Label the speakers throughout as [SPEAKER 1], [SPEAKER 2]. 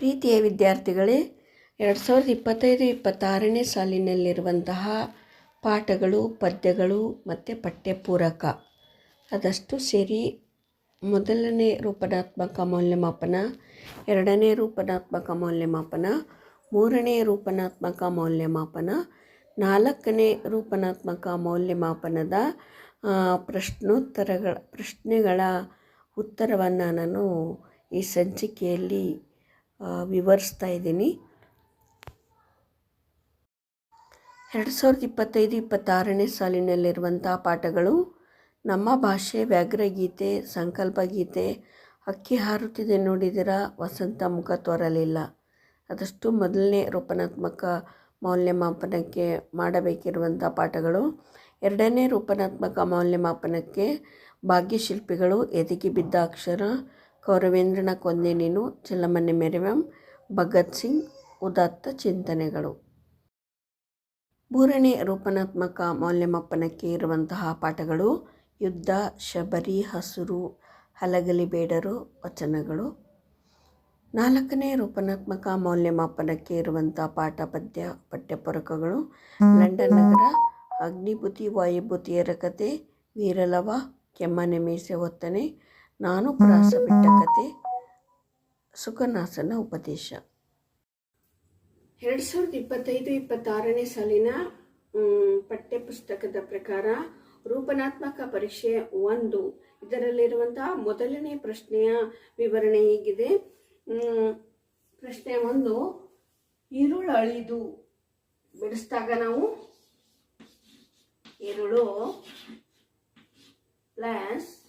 [SPEAKER 1] ಪ್ರೀತಿಯ ವಿದ್ಯಾರ್ಥಿಗಳೇ, ಎರಡು ಸಾವಿರದ ಇಪ್ಪತ್ತೈದು ಇಪ್ಪತ್ತಾರನೇ ಸಾಲಿನಲ್ಲಿರುವಂತಹ ಪಾಠಗಳು, ಪದ್ಯಗಳು ಮತ್ತು ಪಠ್ಯಪೂರಕ. ಅದಷ್ಟು ಸೇರಿ ಮೊದಲನೇ ರೂಪನಾತ್ಮಕ ಮೌಲ್ಯಮಾಪನ, ಎರಡನೇ ರೂಪನಾತ್ಮಕ ಮೌಲ್ಯಮಾಪನ, ಮೂರನೇ ರೂಪನಾತ್ಮಕ ಮೌಲ್ಯಮಾಪನ, ನಾಲ್ಕನೇ ರೂಪನಾತ್ಮಕ ಮೌಲ್ಯಮಾಪನದ ಪ್ರಶ್ನೋತ್ತರಗಳ, ಪ್ರಶ್ನೆಗಳ ಉತ್ತರವನ್ನು ನಾನು ಈ ಸಂಚಿಕೆಯಲ್ಲಿ ವಿವರಿಸ್ತಾ ಇದ್ದೀನಿ. ಎರಡು ಸಾವಿರದ ಇಪ್ಪತ್ತೈದು, ಇಪ್ಪತ್ತಾರನೇ ಸಾಲಿನಲ್ಲಿರುವಂಥ ಪಾಠಗಳು, ನಮ್ಮ ಭಾಷೆ ವ್ಯಾಘ್ರಗೀತೆ ಸಂಕಲ್ಪ ಗೀತೆ ಅಕ್ಕಿ ಹಾರುತ್ತಿದೆ ನೋಡಿದಿರ, ವಸಂತ ಮುಖ ತೋರಲಿಲ್ಲ. ಅದಷ್ಟು ಮೊದಲನೇ ರೂಪನಾತ್ಮಕ ಮೌಲ್ಯಮಾಪನಕ್ಕೆ ಮಾಡಬೇಕಿರುವಂಥ ಪಾಠಗಳು. ಎರಡನೇ ರೂಪನಾತ್ಮಕ ಮೌಲ್ಯಮಾಪನಕ್ಕೆ ಭಾಗ್ಯಶಿಲ್ಪಿಗಳು, ಎದೆಗೆ ಬಿದ್ದ ಅಕ್ಷರ ಕೌರವೇಂದ್ರನ ಕೊಂದೆ ನೀನು, ಚೆಲ್ಲಮನೆ ಮೆರೆವಂ ಭಗತ್ ಸಿಂಗ್, ಉದಾತ್ತ ಚಿಂತನೆಗಳು. ಮೂರನೇ ರೂಪನಾತ್ಮಕ ಮೌಲ್ಯಮಾಪನಕ್ಕೆ ಇರುವಂತಹ ಪಾಠಗಳು, ಯುದ್ಧ, ಶಬರಿ, ಹಸುರು, ಹಲಗಲಿ ಬೇಡರು, ವಚನಗಳು. ನಾಲ್ಕನೇ ರೂಪನಾತ್ಮಕ ಮೌಲ್ಯಮಾಪನಕ್ಕೆ ಇರುವಂಥ ಪಾಠ, ಪದ್ಯ, ಪಠ್ಯಪುರಕಗಳು. ಲಂಡನ್ ನಗರ, ಅಗ್ನಿಭೂತಿ ವಾಯುಭೂತಿಯರ ಕತೆ ವೀರಲವ ಕೆಮ್ಮನೆ ಮೀಸೆ ಒತ್ತನೆ ನಾನು ಪ್ರಾಸ ಬಿಟ್ಟ ಕತೆ ಸುಖನಾಸನ ಉಪದೇಶ. ಎರಡು ಸಾವಿರದ ಇಪ್ಪತ್ತೈದು, ಇಪ್ಪತ್ತಾರನೇ ಸಾಲಿನ ಪಠ್ಯ ಪಠ್ಯಪುಸ್ತಕದ ಪ್ರಕಾರ ರೂಪನಾತ್ಮಕ ಪರೀಕ್ಷೆ ಒಂದು. ಇದರಲ್ಲಿರುವಂತಹ ಮೊದಲನೇ ಪ್ರಶ್ನೆಯ ವಿವರಣೆ ಹೀಗಿದೆ. ಪ್ರಶ್ನೆ ಒಂದು ಈರುಳು ಅಳಿದು ಬಿಡಿಸಿದಾಗ ನಾವು ಈರುಳು ಪ್ಲಸ್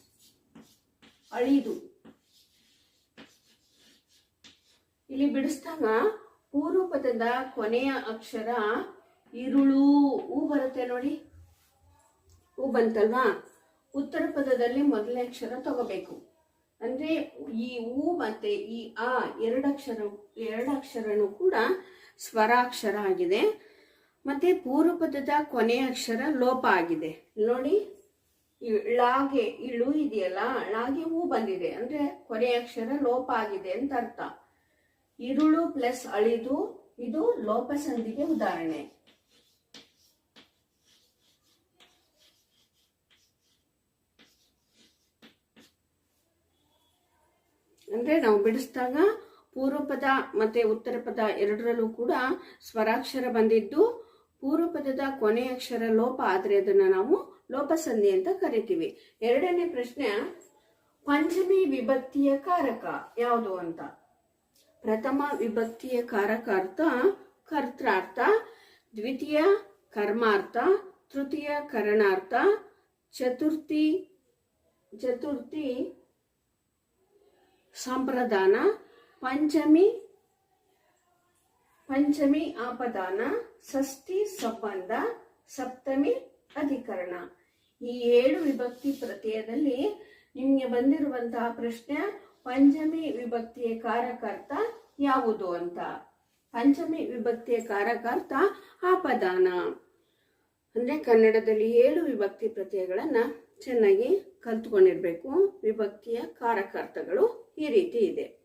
[SPEAKER 1] ಅಳಿದು. ಇಲ್ಲಿ ಬಿಡಿಸಿದಾಗ ಪೂರ್ವ ಪದದ ಕೊನೆಯ ಅಕ್ಷರ ಇರುಳು. ಹೂ ಬರುತ್ತೆ ನೋಡಿ. ಹೂ ಬಂತಲ್ವಾ? ಉತ್ತರ ಪದದಲ್ಲಿ ಮೊದಲನೇ ಅಕ್ಷರ ತಗೋಬೇಕು. ಅಂದ್ರೆ ಈ ಹೂ ಮತ್ತೆ ಈ ಆ ಎರಡು ಅಕ್ಷರ, ಎರಡು ಅಕ್ಷರನೂ ಕೂಡ ಸ್ವರಾಕ್ಷರ ಆಗಿದೆ. ಮತ್ತೆ ಪೂರ್ವ ಪದದ ಕೊನೆಯ ಅಕ್ಷರ ಲೋಪ ಆಗಿದೆ. ನೋಡಿ. ಳಾಗೆ ಇಳು ಇದೆಯಲ್ಲ, ಳಾಗೆ ಹೂ ಬಂದಿದೆ. ಅಂದ್ರೆ ಕೊನೆಯ ಅಕ್ಷರ ಲೋಪ ಆಗಿದೆ ಅಂತ ಅರ್ಥ. ಇರುಳು ಪ್ಲಸ್ ಅಳಿದು, ಇದು ಲೋಪಸಂಧಿಗೆ ಉದಾಹರಣೆ. ಅಂದ್ರೆ ನಾವು ಬಿಡಿಸಿದಾಗ ಪೂರ್ವ ಪದ ಮತ್ತೆ ಉತ್ತರ ಪದ ಎರಡರಲ್ಲೂ ಕೂಡ ಸ್ವರಾಕ್ಷರ ಬಂದಿದ್ದು ಪೂರ್ವ ಪದದ ಕೊನೆಯ ಅಕ್ಷರ ಲೋಪ ಆದ್ರೆ ಅದನ್ನ ನಾವು ಲೋಪಸಂಧಿ ಅಂತ ಕರಿತೀವಿ. ಎರಡನೇ ಪ್ರಶ್ನೆ, ಪಂಚಮಿ ವಿಭಕ್ತಿಯ ಕಾರಕ ಯಾವುದು ಅಂತ? ಪ್ರಥಮ ವಿಭಕ್ತಿಯ ಕಾರಕಾರ್ಥ ಕರ್ತಾರ್ಥ, ದ್ವಿತೀಯ ಕರ್ಮಾರ್ಥ, ತೃತೀಯ ಕರಣಾರ್ಥ, ಚತುರ್ಥಿ ಚತುರ್ಥಿ ಸಂಪ್ರದಾನ, ಪಂಚಮಿ ಪಂಚಮಿ ಆಪದಾನ, ಷಷ್ಠಿ ಸಂಬಂಧ ಸಪ್ತಮಿ ಅಧಿಕರಣ. ಈ ಏಳು ವಿಭಕ್ತಿ ಪ್ರತ್ಯಯದಲ್ಲಿ ನಿಮಗೆ ಬಂದಿರುವಂತಹ ಪ್ರಶ್ನೆ, ಪಂಚಮಿ ವಿಭಕ್ತಿಯ ಕಾರಕಾರ್ಥ ಯಾವುದು ಅಂತ? ಪಂಚಮಿ ವಿಭಕ್ತಿಯ ಕಾರಕಾರ್ಥ ಅಪದಾನ ಅಂದ್ರೆ ಕನ್ನಡದಲ್ಲಿ ಏಳು ವಿಭಕ್ತಿ ಪ್ರತ್ಯಯಗಳನ್ನ ಚೆನ್ನಾಗಿ ಕಲ್ತ್ಕೊಂಡಿರ್ಬೇಕು. ವಿಭಕ್ತಿಯ ಕಾರಕಾರ್ಥಗಳು ಈ ರೀತಿ ಇದೆ.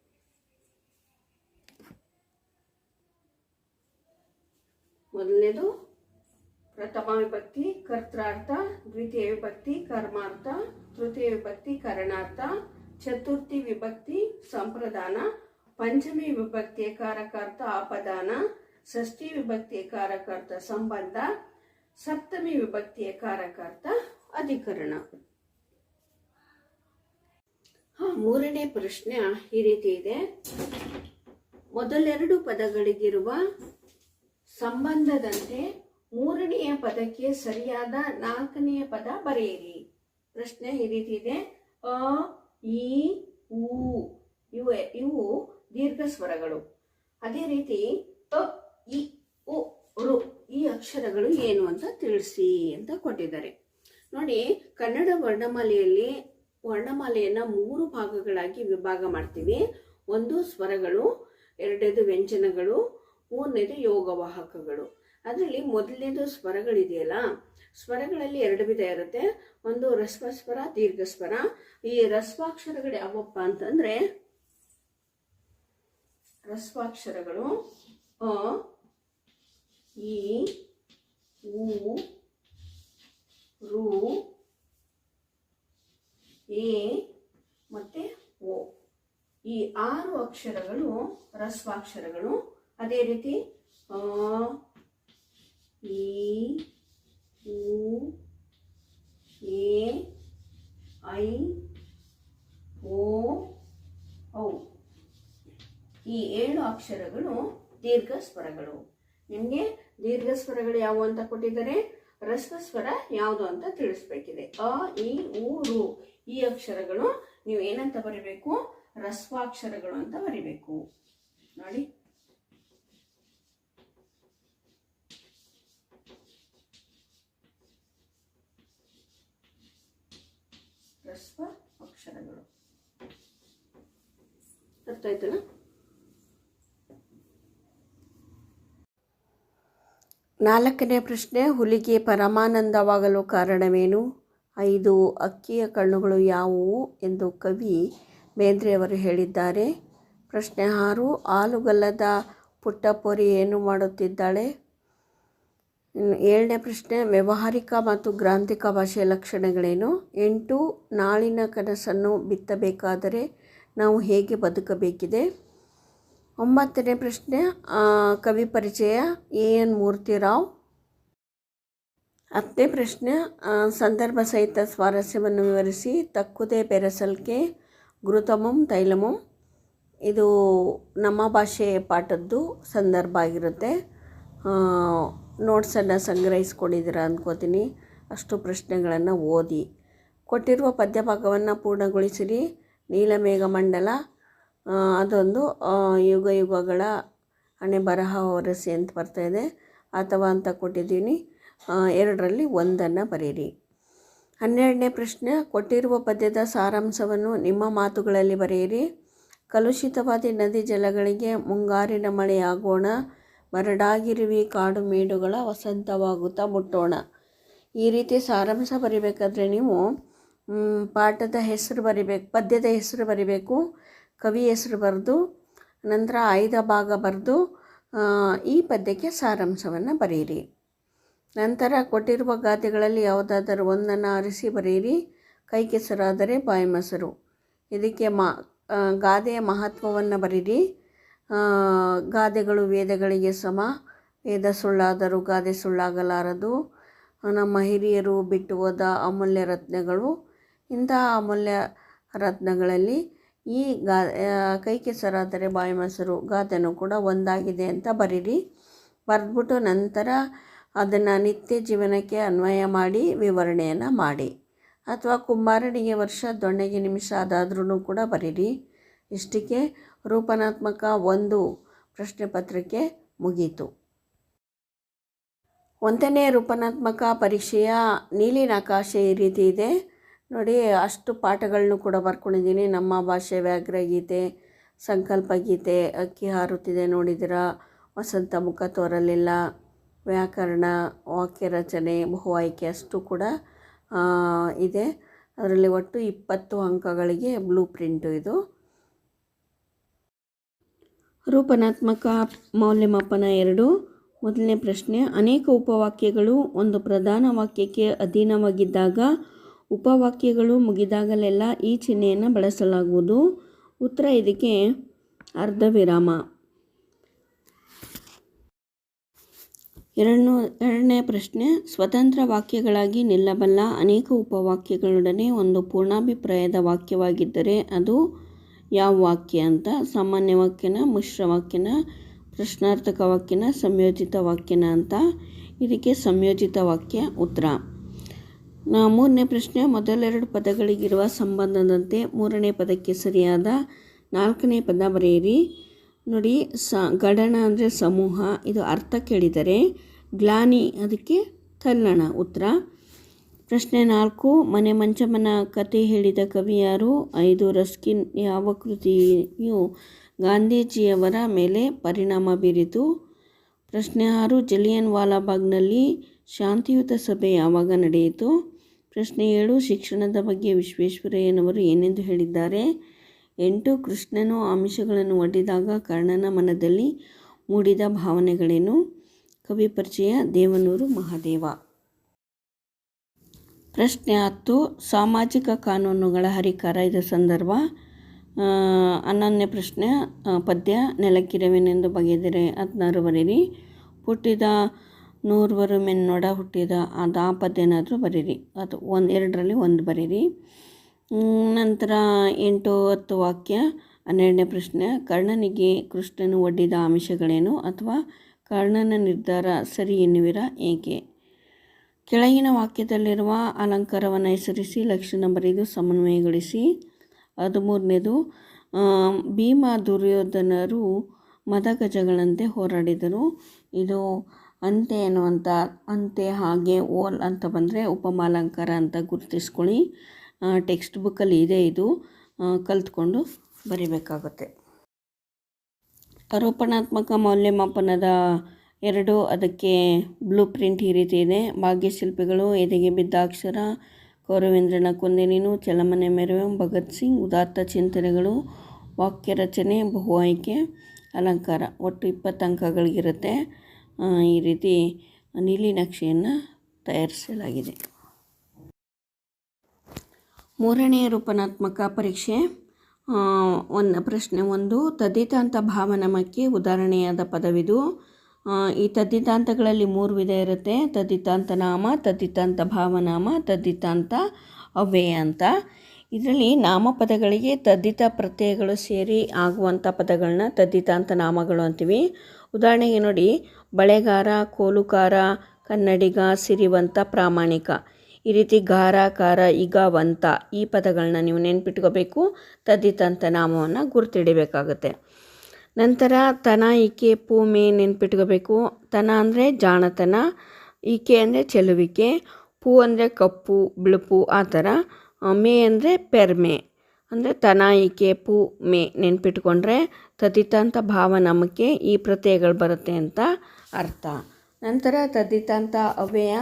[SPEAKER 1] ಮೊದಲನೇದು ಪ್ರಥಮ ವಿಭಕ್ತಿ ಕರ್ತಾರ್ಥ ದ್ವಿತೀಯ ವಿಭಕ್ತಿ ಕರ್ಮಾರ್ಥ ತೃತೀಯ ವಿಭಕ್ತಿ ಕರಣಾರ್ಥ, ಚತುರ್ಥಿ ವಿಭಕ್ತಿ, ಸಂಪ್ರದಾನ, ಪಂಚಮಿ ವಿಭಕ್ತಿಯ ಕಾರಕಾರ್ಥ ಆಪದಾನ, ಷಷ್ಠಿ ವಿಭಕ್ತಿಯ ಕಾರಕಾರ್ಥ ಸಂಬಂಧ, ಸಪ್ತಮಿ ವಿಭಕ್ತಿಯ ಕಾರಕಾರ್ಥ ಅಧಿಕರಣ. ಮೂರನೇ ಪ್ರಶ್ನೆ ಈ ರೀತಿ ಇದೆ. ಮೊದಲೆರಡು ಪದಗಳಿಗಿರುವ ಸಂಬಂಧದಂತೆ ಮೂರನೆಯ ಪದಕ್ಕೆ ಸರಿಯಾದ ನಾಲ್ಕನೆಯ ಪದ ಬರೆಯಿರಿ. ಪ್ರಶ್ನೆ ಈ ರೀತಿ ಇದೆ. ಅ, ಇ, ಉ, ಇವು ಇವು ದೀರ್ಘ ಸ್ವರಗಳು. ಅದೇ ರೀತಿ ಅ ಇ, ಉ, ರು ಈ ಅಕ್ಷರಗಳು ಏನು ಅಂತ ತಿಳಿಸಿ ಅಂತ ಕೊಟ್ಟಿದ್ದಾರೆ. ನೋಡಿ, ಕನ್ನಡ ವರ್ಣಮಾಲೆಯಲ್ಲಿ ವರ್ಣಮಾಲೆಯನ್ನ ಮೂರು ಭಾಗಗಳಾಗಿ ವಿಭಾಗ ಮಾಡ್ತೀವಿ. ಒಂದು ಸ್ವರಗಳು, ಎರಡನೇದು ವ್ಯಂಜನಗಳು, ಮೂರನೇದು ಯೋಗವಾಹಕಗಳು. ಅದರಲ್ಲಿ ಮೊದಲನೇದು ಸ್ವರಗಳಿದೆಯಲ್ಲ, ಸ್ವರಗಳಲ್ಲಿ ಎರಡು ವಿಧ ಇರುತ್ತೆ. ಒಂದು ರಸ್ವ ಸ್ವರ ದೀರ್ಘ ಸ್ವರ ಈ ರಸ್ವಾಕ್ಷರಗಳು ಯಾವಪ್ಪ ಅಂತಂದ್ರೆ, ರಸ್ವಾಕ್ಷರಗಳು ಅ, ಇ, ಉ, ರು, ಎ, ಮತ್ತೆ ಓ. ಈ ಆರು ಅಕ್ಷರಗಳು ರಸ್ವಾಕ್ಷರಗಳು. ಅದೇ ರೀತಿ, ಅ ಈ ಉ ಎ ಐ ಓ ಔ ಈ ಏಳು ಅಕ್ಷರಗಳು ದೀರ್ಘ ಸ್ವರಗಳು ನಿಮಗೆ ದೀರ್ಘ ಸ್ವರಗಳು ಯಾವುವು ಅಂತ ಕೊಟ್ಟಿದ್ದಾರೆ? ಸ್ವರ ಯಾವುದು ಅಂತ ತಿಳಿಸ್ಬೇಕಿದೆ. ಅ, ಇ, ಉ, ರು. ಈ ಅಕ್ಷರಗಳು ನೀವು ಏನಂತ ಬರಿಬೇಕು? ರಸ್ವಾಕ್ಷರಗಳು ಅಂತ ಬರಿಬೇಕು. ನೋಡಿ. ರಸ್ವ ಅಕ್ಷರಗಳು. ಅರ್ಥ ಆಯ್ತಲ್ಲ? ನಾಲ್ಕನೇ ಪ್ರಶ್ನೆ, ಹುಲಿಗೆ ಪರಮಾನಂದವಾಗಲು ಕಾರಣವೇನು? ಐದು, ಅಕ್ಕಿಯ ಕಣ್ಣುಗಳು ಯಾವುವು ಎಂದು ಕವಿ ಬೇಂದ್ರೆಯವರು ಹೇಳಿದ್ದಾರೆ. ಪ್ರಶ್ನೆ ಆರು ಆಲುಗಲ್ಲದ ಪುಟ್ಟಪೊರಿ ಏನು ಮಾಡುತ್ತಿದ್ದಾಳೆ? ಏಳನೇ ಪ್ರಶ್ನೆ, ವ್ಯಾವಹಾರಿಕ ಮತ್ತು ಗ್ರಾಂಥಿಕ ಭಾಷೆಯ ಲಕ್ಷಣಗಳೇನು? ಎಂಟು, ನಾಳಿನ ಕನಸನ್ನು ಬಿತ್ತಬೇಕಾದರೆ ನಾವು ಹೇಗೆ ಬದುಕಬೇಕಿದೆ? ಒಂಬತ್ತನೇ ಪ್ರಶ್ನೆ ಕವಿ ಪರಿಚಯ ಎ ಎನ್ ಮೂರ್ತಿರಾವ್. ಹತ್ತನೇ ಪ್ರಶ್ನೆ ಸಂದರ್ಭ ಸಹಿತ ಸ್ವಾರಸ್ಯವನ್ನು ವಿವರಿಸಿ, ತಕ್ಕುದೇ ಬೆರೆಸಲ್ಕೆ, ಗುರುತಮಂ ತೈಲಮಂ. ಇದು ನಮ್ಮ ಭಾಷೆ ಪಾಠದ್ದು ಸಂದರ್ಭ ಆಗಿರುತ್ತೆ. ನೋಟ್ಸನ್ನು ಸಂಗ್ರಹಿಸ್ಕೊಂಡಿದ್ದೀರಾ ಅಂದ್ಕೋತೀನಿ ಅಷ್ಟು ಪ್ರಶ್ನೆಗಳನ್ನು ಓದಿ. ಕೊಟ್ಟಿರುವ ಪದ್ಯಭಾಗವನ್ನು ಪೂರ್ಣಗೊಳಿಸಿರಿ. ನೀಲಮೇಘ ಮಂಡಲ ಅದೊಂದು ಯುಗ ಯುಗಗಳ ಹಣೆ ಬರಹ ಹೊರಸಿ ಅಂತ ಬರ್ತಾಯಿದೆ ಅಥವಾ ಅಂತ ಕೊಟ್ಟಿದ್ದೀನಿ. ಎರಡರಲ್ಲಿ ಒಂದನ್ನು ಬರೀರಿ. ಹನ್ನೆರಡನೇ ಪ್ರಶ್ನೆ, ಕೊಟ್ಟಿರುವ ಪದ್ಯದ ಸಾರಾಂಶವನ್ನು ನಿಮ್ಮ ಮಾತುಗಳಲ್ಲಿ ಬರೆಯಿರಿ. ಕಲುಷಿತವಾದ ನದಿ ಜಲಗಳಿಗೆ ಮುಂಗಾರಿನ ಮಳೆಯಾಗೋಣ. ಬರಡಾಗಿರುವಿ ಕಾಡು ಮೇಡುಗಳ ವಸಂತವಾಗುತ್ತಾ ಮುಟ್ಟೋಣ. ಈ ರೀತಿ ಸಾರಾಂಶ ಬರಿಬೇಕಾದ್ರೆ ನೀವು ಪಾಠದ ಹೆಸರು ಬರಿಬೇಕು, ಪದ್ಯದ ಹೆಸರು ಬರಿಬೇಕು, ಕವಿ ಹೆಸರು ಬರೆದು, ನಂತರ ಆಯ್ದ ಭಾಗ ಬರೆದು ಈ ಪದ್ಯಕ್ಕೆ ಸಾರಾಂಶವನ್ನು ಬರೆಯಿರಿ ನಂತರ ಕೊಟ್ಟಿರುವ ಗಾದೆಗಳಲ್ಲಿ ಯಾವುದಾದರೂ ಒಂದನ್ನು ಆರಿಸಿ ಬರೆಯಿರಿ ಕೈ ಕೆಸರಾದರೆ ಬಾಯಿ ಮೊಸರು ಇದಕ್ಕೆ ಮಾ ಗಾದೆಯ ಮಹತ್ವವನ್ನು ಬರೀರಿ. ಗಾದೆಗಳು ವೇದಗಳಿಗೆ ಸಮ. ವೇದ ಸುಳ್ಳಾದರೂ ಗಾದೆ ಸುಳ್ಳಾಗಲಾರದು. ನಮ್ಮ ಹಿರಿಯರು ಬಿಟ್ಟು ಹೋದ ಅಮೂಲ್ಯ ರತ್ನಗಳು. ಇಂತಹ ಅಮೂಲ್ಯ ರತ್ನಗಳಲ್ಲಿ ಈ ಗಾ ಕೈ ಕೆಸರಾದರೆ ಬಾಯಿ ಮೊಸರು ಗಾದೆನೂ ಕೂಡ ಒಂದಾಗಿದೆ ಅಂತ ಬರೀರಿ. ಬರೆದ್ಬಿಟ್ಟು ನಂತರ ಅದನ್ನು ನಿತ್ಯ ಜೀವನಕ್ಕೆ ಅನ್ವಯ ಮಾಡಿ ವಿವರಣೆಯನ್ನು ಮಾಡಿ. ಅಥವಾ ಕುಂಬಾರನಿಗೆ ವರ್ಷ ದೊಣ್ಣೆಗೆ ನಿಮಿಷ ಅದಾದ್ರೂ ಕೂಡ ಬರೀರಿ. ಇಷ್ಟಕ್ಕೆ ರೂಪನಾತ್ಮಕ ಒಂದು ಪ್ರಶ್ನೆ ಪತ್ರಿಕೆ ಮುಗೀತು. ಒಂದನೇ ರೂಪನಾತ್ಮಕ ಪರೀಕ್ಷೆಯ ನೀಲಿ ನಕಾಶೆ ಈ ರೀತಿ ಇದೆ. ನೋಡಿ, ಅಷ್ಟು ಪಾಠಗಳನ್ನು ಕೂಡ ಬರ್ಕೊಂಡಿದ್ದೀನಿ. ನಮ್ಮ ಭಾಷೆ ಸಂಕಲ್ಪ ಗೀತೆ, ಅಕ್ಕಿ ಹಾರುತ್ತಿದೆ ನೋಡಿದಿರ ವಸಂತ ಮುಖ ತೋರಲಿಲ್ಲ. ವ್ಯಾಕರಣ ವಾಕ್ಯ ರಚನೆ, ಬಹು ಆಯ್ಕೆ ಅಷ್ಟು ಕೂಡ ಇದೆ. ಅದರಲ್ಲಿ ಒಟ್ಟು ಇಪ್ಪತ್ತು ಅಂಕಗಳಿಗೆ ಬ್ಲೂ ಪ್ರಿಂಟು ಇದು. ರೂಪನಾತ್ಮಕ ಮೌಲ್ಯಮಾಪನ ಎರಡು. ಮೊದಲನೇ ಪ್ರಶ್ನೆ, ಅನೇಕ ಉಪವಾಕ್ಯಗಳು ಒಂದು ಪ್ರಧಾನ ವಾಕ್ಯಕ್ಕೆ ಅಧೀನವಾಗಿದ್ದಾಗ ಉಪವಾಕ್ಯಗಳು ಮುಗಿದಾಗಲೆಲ್ಲ ಈ ಚಿಹ್ನೆಯನ್ನು ಬಳಸಲಾಗುವುದು. ಉತ್ತರ ಇದಕ್ಕೆ ಅರ್ಧ ವಿರಾಮ ಎರಡನ ಎರಡನೇ ಪ್ರಶ್ನೆ, ಸ್ವತಂತ್ರ ವಾಕ್ಯಗಳಾಗಿ ನಿಲ್ಲಬಲ್ಲ ಅನೇಕ ಉಪವಾಕ್ಯಗಳೊಡನೆ ಒಂದು ಪೂರ್ಣಾಭಿಪ್ರಾಯದ ವಾಕ್ಯವಾಗಿದ್ದರೆ ಅದು ಯಾವ ವಾಕ್ಯ ಅಂತ? ಸಾಮಾನ್ಯ ವಾಕ್ಯನ, ಮಿಶ್ರ ವಾಕ್ಯನ, ಪ್ರಶ್ನಾರ್ಥಕ ವಾಕ್ಯನ, ಸಂಯೋಜಿತ ವಾಕ್ಯನ ಅಂತ? ಇದಕ್ಕೆ ಸಂಯೋಜಿತ ವಾಕ್ಯ ಉತ್ತರ. ನಾ ಮೂರನೇ ಪ್ರಶ್ನೆ, ಮೊದಲೆರಡು ಪದಗಳಿಗಿರುವ ಸಂಬಂಧದಂತೆ ಮೂರನೇ ಪದಕ್ಕೆ ಸರಿಯಾದ ನಾಲ್ಕನೇ ಪದ ಬರೆಯಿರಿ. ನೋಡಿ, ಸ ಗಡಣ ಅಂದರೆ ಸಮೂಹ. ಇದು ಅರ್ಥ ಕೇಳಿದರೆ ಗ್ಲಾನಿ, ಅದಕ್ಕೆ ತಲ್ಲಣ ಉತ್ತರ. ಪ್ರಶ್ನೆ ನಾಲ್ಕು, ಮನೆ ಮಂಚಮ್ಮನ ಕತೆ ಹೇಳಿದ ಕವಿ ಯಾರು ಐದು ರಸ್ಕಿನ್ ಯಾವ ಕೃತಿಯು ಗಾಂಧೀಜಿಯವರ ಮೇಲೆ ಪರಿಣಾಮ ಬೀರಿತು? ಪ್ರಶ್ನೆ ಆರು, ಜಲಿಯನ್ ವಾಲಾಬಾಗ್ನಲ್ಲಿ ಶಾಂತಿಯುತ ಸಭೆ ಯಾವಾಗ ನಡೆಯಿತು? ಪ್ರಶ್ನೆ ಏಳು, ಶಿಕ್ಷಣದ ಬಗ್ಗೆ ವಿಶ್ವೇಶ್ವರಯ್ಯನವರು ಏನೆಂದು ಹೇಳಿದ್ದಾರೆ? ಎಂಟು, ಕೃಷ್ಣನು ಆಮಿಷಗಳನ್ನು ಒಡ್ಡಿದಾಗ ಕರ್ಣನ ಮನದಲ್ಲಿ ಮೂಡಿದ ಭಾವನೆಗಳೇನು? ಕವಿ ಪರಿಚಯ, ದೇವನೂರು ಮಹಾದೇವ. ಪ್ರಶ್ನೆ ಹತ್ತು, ಸಾಮಾಜಿಕ ಕಾನೂನುಗಳ ಹರಿಕಾರ. ಇದು ಸಂದರ್ಭ. ಅನನ್ಯ ಪ್ರಶ್ನೆ ಪದ್ಯ, ನೆಲಕ್ಕಿರವೆನೆಂದು ಬಗೆದರೆ. ಹದಿನಾರು ಬರೀರಿ. ಹುಟ್ಟಿದ ನೂರ್ವರು ಮೆನ್ನೊಡ, ಹುಟ್ಟಿದ ಅದು ಆ ಪದ್ಯನಾದರೂ ಬರೀರಿ. ಅದು ಒಂದು, ಎರಡರಲ್ಲಿ ಒಂದು ಬರೀರಿ. ನಂತರ ಎಂಟು, ಹತ್ತು ವಾಕ್ಯ, ಹನ್ನೆರಡನೇ ಪ್ರಶ್ನೆ, ಕರ್ಣನಿಗೆ ಕೃಷ್ಣನು ಒಡ್ಡಿದ ಆಮಿಷಗಳೇನು ಅಥವಾ ಕರ್ಣನ ನಿರ್ಧಾರ ಸರಿ ಎನ್ನುವಿರ ಏಕೆ? ಕೆಳಗಿನ ವಾಕ್ಯದಲ್ಲಿರುವ ಅಲಂಕಾರವನ್ನು ಹೆಸರಿಸಿ, ಲಕ್ಷಣ ಬರೆದು, ಸಮನ್ವಯಗೊಳಿಸಿ. ಹದಿಮೂರನೇದು ಭೀಮ ದುರ್ಯೋಧನರು ಮದಗಜಗಳಂತೆ ಹೋರಾಡಿದರು. ಇದು ಅಂತೆ ಅನ್ನುವಂಥ ಅಂತೆ ಹಾಗೆ ಓಲ್ ಅಂತ ಬಂದರೆ ಉಪಮಾಲಂಕಾರ ಅಂತ ಗುರುತಿಸ್ಕೊಳ್ಳಿ. ಟೆಕ್ಸ್ಟ್ ಬುಕ್ಕಲ್ಲಿ ಇದೆ ಇದು. ಕಲ್ತ್ಕೊಂಡು ಬರಿಬೇಕಾಗುತ್ತೆ. ಆರೋಪಣಾತ್ಮಕ ಮೌಲ್ಯಮಾಪನದ ಎರಡು, ಅದಕ್ಕೆ ಬ್ಲೂ ಪ್ರಿಂಟ್ ಈ ರೀತಿ ಇದೆ. ಭಾಗ್ಯಶಿಲ್ಪಿಗಳು, ಎದೆಗೆ ಬಿದ್ದಾಕ್ಷರ ಕೌರವೇಂದ್ರನ ಕೊಂದೆ ನೀನು, ಚಲಮನೆ ಮೆರವೆ, ಭಗತ್ ಸಿಂಗ್, ಉದಾತ್ತ ಚಿಂತನೆಗಳು, ವಾಕ್ಯ ರಚನೆ, ಬಹು ಆಯ್ಕೆ, ಅಲಂಕಾರ. ಒಟ್ಟು ಇಪ್ಪತ್ತು ಅಂಕಗಳಿಗಿರುತ್ತೆ. ಈ ರೀತಿ ನೀಲಿ ನಕ್ಷೆಯನ್ನು ತಯಾರಿಸಲಾಗಿದೆ. ಮೂರನೆಯ ರೂಪನಾತ್ಮಕ ಪರೀಕ್ಷೆ. ಒಂದು ಪ್ರಶ್ನೆ ಒಂದು. ತದಿತಾಂತ ಭಾವನಮಕ್ಕೆ ಉದಾಹರಣೆಯಾದ ಪದವಿದು. ಈ ತದ್ದಿತಾಂತಗಳಲ್ಲಿ ಮೂರು ವಿಧ ಇರುತ್ತೆ. ತದ್ದಿತಾಂತ ನಾಮ ತದ್ದಿತಾಂತ ಭಾವನಾಮ ತದ್ದಿತಾಂತ ಅವ್ಯಯ ಅಂತ. ಇದರಲ್ಲಿ ನಾಮಪದಗಳಿಗೆ ತದ್ದಿತ ಪ್ರತ್ಯಯಗಳು ಸೇರಿ ಆಗುವಂಥ ಪದಗಳನ್ನ ತದ್ದಿತಾಂತ ನಾಮಗಳು ಅಂತೀವಿ. ಉದಾಹರಣೆಗೆ ನೋಡಿ, ಬಳೆಗಾರ, ಕೋಲುಕಾರ, ಕನ್ನಡಿಗ, ಸಿರಿವಂತ, ಪ್ರಾಮಾಣಿಕ. ಈ ರೀತಿ ಗಾರ, ಕಾರ ಈಗ ವಂತ ಈ ಪದಗಳನ್ನ ನೀವು ನೆನ್ಪಿಟ್ಕೋಬೇಕು. ತದ್ದಿತಾಂತ ನಾಮವನ್ನು ಗುರುತಿಡಬೇಕಾಗುತ್ತೆ. ನಂತರ ತನ ಈಕೆ ಪೂಮೆ ನೆನ್ಪಿಟ್ಕೋಬೇಕು. ತನ ಅಂದರೆ ಜಾಣತನ, ಈಕೆ ಅಂದರೆ ಚೆಲುವಿಕೆ, ಪೂ ಅಂದರೆ ಕಪ್ಪು, ಬಿಳುಪು ಆ ಥರ. ಮೇ ಅಂದರೆ ಪೆರ್ಮೆ. ಅಂದರೆ ತನ ಈಕೆ ಪೂ ಮೇ ನೆನ್ಪಿಟ್ಕೊಂಡ್ರೆ ಭಾವ ನಮಗೆ ಈ ಪ್ರತ್ಯಯಗಳು ಬರುತ್ತೆ ಅಂತ ಅರ್ಥ. ನಂತರ ತದಿತಾಂತ ಅವ್ಯಯ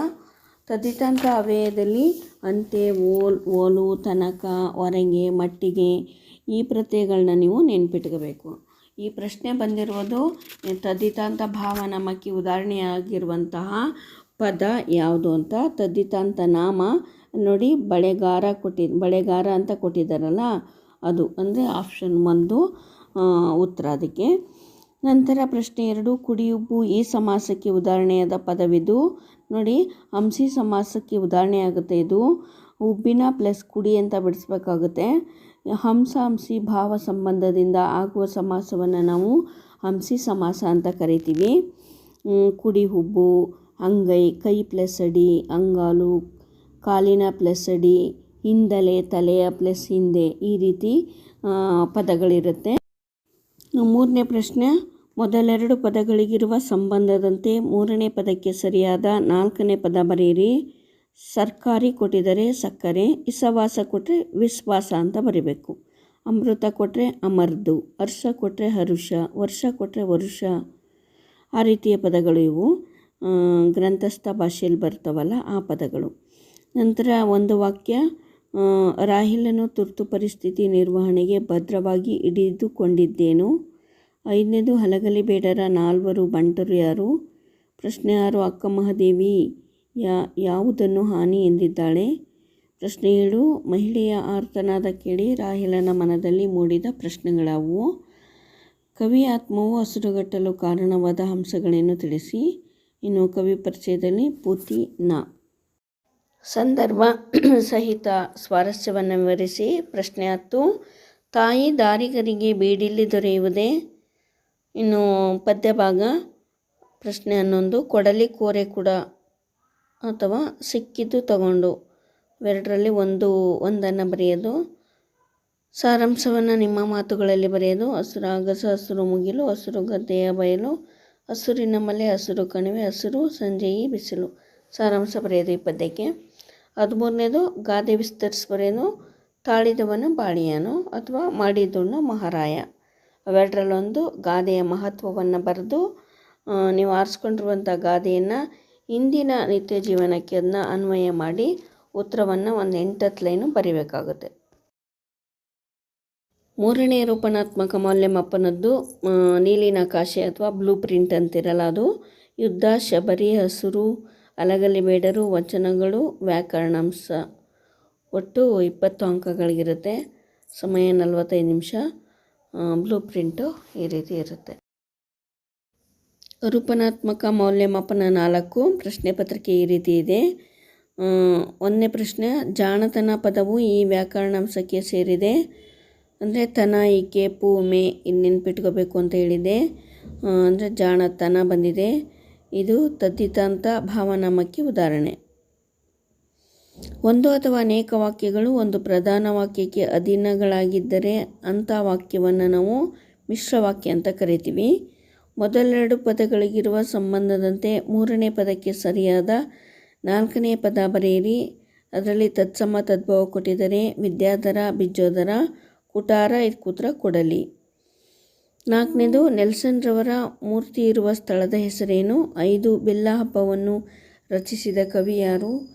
[SPEAKER 1] ತದಿತಾಂತ ಅವ್ಯಯದಲ್ಲಿ ಅಂತೆ, ಓಲ್, ಓಲು, ತನಕ, ಹೊರಗೆ, ಮಟ್ಟಿಗೆ ಈ ಪ್ರತ್ಯಯಗಳನ್ನ ನೀವು ನೆನ್ಪಿಟ್ಕೋಬೇಕು. ಈ ಪ್ರಶ್ನೆ ಬಂದಿರುವುದು ತದ್ದಿತಾಂತ ಭಾವನಾಮಕ್ಕೆ ಉದಾಹರಣೆಯಾಗಿರುವಂತಹ ಪದ ಯಾವುದು ಅಂತ? ತದ್ದಿತಾಂತ ನಾಮ, ನೋಡಿ, ಬಳೆಗಾರ ಕೊಟ್ಟಿ, ಬಳೆಗಾರ ಅಂತ ಕೊಟ್ಟಿದ್ದಾರಲ್ಲ, ಅದು ಅಂದರೆ ಆಪ್ಷನ್ ಒಂದು ಉತ್ತರ ಅದಕ್ಕೆ. ನಂತರ ಪ್ರಶ್ನೆ ಎರಡು, ಕುಡಿಯುಬ್ಬು ಈ ಸಮಾಸಕ್ಕೆ ಉದಾಹರಣೆಯಾದ ಪದವಿದು? ನೋಡಿ, ಹಂಸಿ ಸಮಾಸಕ್ಕೆ ಉದಾಹರಣೆ ಆಗುತ್ತೆ ಇದು. ಉಬ್ಬಿನ ಪ್ಲಸ್ ಕುಡಿ ಅಂತ ಬಿಡಿಸ್ಬೇಕಾಗುತ್ತೆ. ಹಂಸ, ಹಂಸಿ, ಭಾವ ಸಂಬಂಧದಿಂದ ಆಗುವ ಸಮಾಸವನ್ನು ನಾವು ಹಂಸಿ ಸಮಾಸ ಅಂತ ಕರಿತೀವಿ. ಕುಡಿ ಹುಬ್ಬು ಅಂಗೈ, ಕೈ ಪ್ಲಸ್ ಅಡಿ, ಅಂಗಾಲು, ಕಾಲಿನ ಪ್ಲಸ್ ಅಡಿ, ಹಿಂದಲೆ, ತಲೆಯ ಪ್ಲಸ್ ಹಿಂದೆ ಈ ರೀತಿ ಪದಗಳಿರುತ್ತೆ. ಮೂರನೇ ಪ್ರಶ್ನೆ, ಮೊದಲೆರಡು ಪದಗಳಿಗಿರುವ ಸಂಬಂಧದಂತೆ ಮೂರನೇ ಪದಕ್ಕೆ ಸರಿಯಾದ ನಾಲ್ಕನೇ ಪದ ಬರೆಯಿರಿ. ಸರ್ಕಾರಿ ಕೊಟ್ಟಿದರೆ ಸಕ್ಕರೆ, ಇಸವಾಸ ಕೊಟ್ಟರೆ ವಿಶ್ವಾಸ ಅಂತ ಬರಿಬೇಕು. ಅಮೃತ ಕೊಟ್ಟರೆ ಅಮರ್ದು ಹರ್ಷ ಕೊಟ್ಟರೆ ಹರುಷ, ವರ್ಷ ಕೊಟ್ಟರೆ ವರುಷ. ಆ ರೀತಿಯ ಪದಗಳು ಇವು. ಗ್ರಂಥಸ್ಥ ಭಾಷೆಯಲ್ಲಿ ಬರ್ತವಲ್ಲ ಆ ಪದಗಳು. ನಂತರ ಒಂದು ವಾಕ್ಯ ರಾಹಿಲನು ತುರ್ತು ಪರಿಸ್ಥಿತಿ ನಿರ್ವಹಣೆಗೆ ಭದ್ರವಾಗಿ ಹಿಡಿದುಕೊಂಡಿದ್ದೇನು? ಐದನೇದು, ಹಲಗಲಿ ಬೇಡರ ನಾಲ್ವರು ಬಂಟರು ಯಾರು? ಪ್ರಶ್ನೆ ಯಾರು ಅಕ್ಕ ಮಹಾದೇವಿ. ಯಾ, ಯಾವುದನ್ನು ಹಾನಿ ಎಂದಿದ್ದಾಳೆ? ಪ್ರಶ್ನೆ ಏಳು. ಮಹಿಳೆಯ ಆರ್ತನಾದ ಕೇಳಿ ರಾಹಿಲನ ಮನದಲ್ಲಿ ಮೂಡಿದ ಪ್ರಶ್ನೆಗಳಾವುವು ಕವಿ ಆತ್ಮವು ಹಸಿರುಗಟ್ಟಲು ಕಾರಣವಾದ ಅಂಶಗಳನ್ನು ತಿಳಿಸಿ? ಇನ್ನು ಕವಿ ಪರಿಚಯದಲ್ಲಿ ಪೂತಿ ನ. ಸಂದರ್ಭ ಸಹಿತ ಸ್ವಾರಸ್ಯವನ್ನು ವಿವರಿಸಿ. ಪ್ರಶ್ನೆ ಹತ್ತು. ತಾಯಿ ದಾರಿಗರಿಗೆ ಬೀಡಿಲ್ಲಿ ದೊರೆಯುವುದೇ? ಇನ್ನು ಪದ್ಯಭಾಗ. ಪ್ರಶ್ನೆ ಹನ್ನೊಂದು. ಕೊಡಲಿ ಕೋರೆ ಕೂಡ ಅಥವಾ ಸಿಕ್ಕಿದ್ದು ತಗೊಂಡು. ಎರಡರಲ್ಲಿ ಒಂದು, ಒಂದನ್ನು ಬರೆಯೋದು. ಸಾರಾಂಶವನ್ನು ನಿಮ್ಮ ಮಾತುಗಳಲ್ಲಿ ಬರೆಯೋದು. ಹಸಿರು ಅಗಸ ಹಸಿರು ಮುಗಿಲು, ಹಸಿರು ಗದ್ದೆಯ ಬಯಲು ಹಸಿರಿನ ಮಲೆ ಹಸಿರು ಕಣಿವೆ, ಹಸಿರು ಸಂಜೆಯಿ ಬಿಸಿಲು. ಸಾರಾಂಶ ಬರೆಯೋದು ಈ ಪದ್ಯಕ್ಕೆ ಹದಿಮೂರನೇದು, ಗಾದೆ ವಿಸ್ತರಿಸಿ ಬರೆಯೋದು. ತಾಳಿದವನು ಬಾಳಿಯಾನು ಅಥವಾ ಮಾಡಿದವನು ಮಹಾರಾಯ. ಅವೆರಡರಲ್ಲೊಂದು, ಗಾದೆಯ ಮಹತ್ವವನ್ನು ಬರೆದು ನೀವು ಆರಿಸ್ಕೊಂಡಿರುವಂಥ ಗಾದೆಯನ್ನು ಇಂದಿನ ನಿತ್ಯ ಜೀವನಕ್ಕೆ ಅದನ್ನ ಅನ್ವಯ ಮಾಡಿ ಉತ್ತರವನ್ನು ಒಂದು ಎಂಟತ್ತು ಲೈನು ಬರಿಬೇಕಾಗುತ್ತೆ. ಮೂರನೇ ರೂಪಣಾತ್ಮಕ ಮೌಲ್ಯಮಾಪನದ್ದು ನೀಲಿನ ನೀಲಿ ನಕಾಶೆ ಅಥವಾ ಬ್ಲೂ ಪ್ರಿಂಟ್ ಅಂತಿರಲ್ಲ ಅದು. ಯುದ್ಧ, ಶಬರಿ, ಹಸುರು, ಅಲಗಲಿ ಬೇಡರು, ವಚನಗಳು, ವ್ಯಾಕರಣಾಂಶ. ಒಟ್ಟು ಇಪ್ಪತ್ತು ಅಂಕಗಳಿಗಿರುತ್ತೆ ಸಮಯ ನಲವತ್ತೈದು ನಿಮಿಷ. ಬ್ಲೂ ಪ್ರಿಂಟು ಈ ರೀತಿ ಇರುತ್ತೆ. ರೂಪನಾತ್ಮಕ ಮೌಲ್ಯಮಾಪನ ನಾಲ್ಕು. ಪ್ರಶ್ನೆ ಪತ್ರಿಕೆ ಈ ರೀತಿ ಇದೆ. ಒಂದನೇ ಪ್ರಶ್ನೆ, ಜಾಣತನ ಪದವು ಈ ವ್ಯಾಕರಣಾಂಶಕ್ಕೆ ಸೇರಿದೆ. ಅಂದರೆ ತನ, ಈಕೆ, ಪೂ, ಮೇ ಇದು ನೆನ್ಪಿಟ್ಕೋಬೇಕು ಅಂತ ಹೇಳಿದೆ. ಅಂದರೆ ಜಾಣತನ ಬಂದಿದೆ. ಇದು ತದ್ದಿತಾಂತ ಭಾವನಾಮಕ್ಕೆ ಉದಾಹರಣೆ. ಒಂದು ಅಥವಾ ಅನೇಕ ವಾಕ್ಯಗಳು ಒಂದು ಪ್ರಧಾನ ವಾಕ್ಯಕ್ಕೆ ಅಧೀನಗಳಾಗಿದ್ದರೆ ಅಂಥ ವಾಕ್ಯವನ್ನು ನಾವು ಮಿಶ್ರ ವಾಕ್ಯ ಅಂತ ಕರಿತೀವಿ. ಮೊದಲೆರಡು ಪದಗಳಿಗಿರುವ ಸಂಬಂಧದಂತೆ ಮೂರನೇ ಪದಕ್ಕೆ ಸರಿಯಾದ ನಾಲ್ಕನೇ ಪದ ಬರೆಯಿರಿ. ಅದರಲ್ಲಿ ತತ್ಸಮ ತದ್ಭವ ಕೊಟ್ಟಿದರೆ ವಿದ್ಯಾಧರ ಬಿಜ್ಜೋದರ ಕುಟಾರ ಕೂತ್ರ ಕೊಡಲಿ. ನಾಲ್ಕನೇದು, ನೆಲ್ಸನ್ ರವರ ಮೂರ್ತಿ ಇರುವ ಸ್ಥಳದ ಹೆಸರೇನು? ಐದು, ಬೆಲ್ಲ ಹಬ್ಬವನ್ನು ರಚಿಸಿದ ಕವಿ ಯಾರು?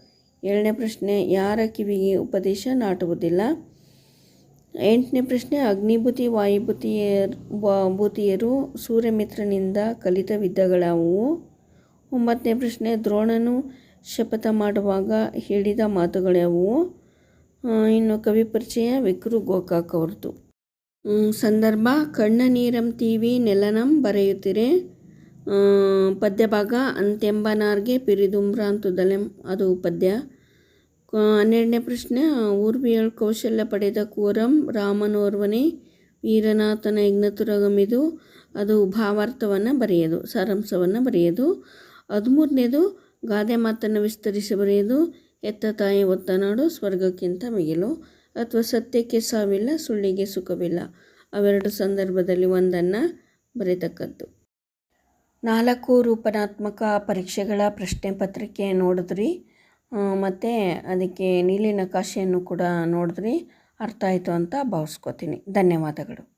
[SPEAKER 1] ಏಳನೇ ಪ್ರಶ್ನೆ, ಯಾರ ಕಿವಿಗೆ ಉಪದೇಶ ನಾಟುವುದಿಲ್ಲ? ಎಂಟನೇ ಪ್ರಶ್ನೆ, ಅಗ್ನಿಭೂತಿ ವಾಯುಭೂತಿಯರ್ ಭೂತಿಯರು ಸೂರ್ಯಮಿತ್ರನಿಂದ ಕಲಿತ ವಿದ್ಯೆಗಳಾವುವು? ಒಂಬತ್ತನೇ ಪ್ರಶ್ನೆ, ದ್ರೋಣನು ಶಪಥ ಮಾಡುವಾಗ ಹೇಳಿದ ಮಾತುಗಳ್ಯಾವುವು? ಇನ್ನು ಕವಿ ಪರಿಚಯ, ವಿಕ್ರು ಗೋಕಾಕ್ ಅವ್ರದ್ದು. ಸಂದರ್ಭ, ಕಣ್ಣ ನೀರಂ ತೀವಿ ನೆಲನಂ ಬರೆಯುತ್ತಿರೆ. ಪದ್ಯ ಭಾಗ ಅಂತೆಂಬನಾರ್ಗೆ ಪಿರಿದುಂಬ್ರಾಂತುದಲೆಂ ಅದು ಪದ್ಯ. ಹನ್ನೆರಡನೇ ಪ್ರಶ್ನೆ ಊರ್ವಿಯಳ್ ಕೌಶಲ್ಯ ಪಡೆದ ಕೂರಂ ರಾಮನೋರ್ವನೇ ವೀರನಾಥನ ಯಜ್ಞತುರಗಮಿದು, ಅದು ಭಾವಾರ್ಥವನ್ನು ಬರೆಯೋದು, ಸಾರಾಂಶವನ್ನು ಬರೆಯೋದು. ಹದಿಮೂರನೇದು, ಗಾದೆ ಮಾತನ್ನು ವಿಸ್ತರಿಸಿ ಬರೆಯೋದು, ಎತ್ತ ತಾಯಿ ಒತ್ತನಾಡು ಸ್ವರ್ಗಕ್ಕಿಂತ ಮಿಗಿಲು, ಅಥವಾ ಸತ್ಯಕ್ಕೆ ಸಾವಿಲ್ಲ, ಸುಳ್ಳಿಗೆ ಸುಖವಿಲ್ಲ, ಅವೆರಡು ಸಂದರ್ಭದಲ್ಲಿ ಒಂದನ್ನು ಬರೆತಕ್ಕದ್ದು. ನಾಲ್ಕು ರೂಪನಾತ್ಮಕ ಪರೀಕ್ಷೆಗಳ ಪ್ರಶ್ನೆ ಪತ್ರಿಕೆ ನೋಡಿದ್ರಿ. ಮತ್ತು ಅದಕ್ಕೆ ನೀಲಿ ನಕಾಶೆಯನ್ನು ಕೂಡ ನೋಡಿದ್ರಿ. ಅರ್ಥ ಆಯಿತು ಅಂತ ಭಾವಿಸ್ಕೋತೀನಿ. ಧನ್ಯವಾದಗಳು.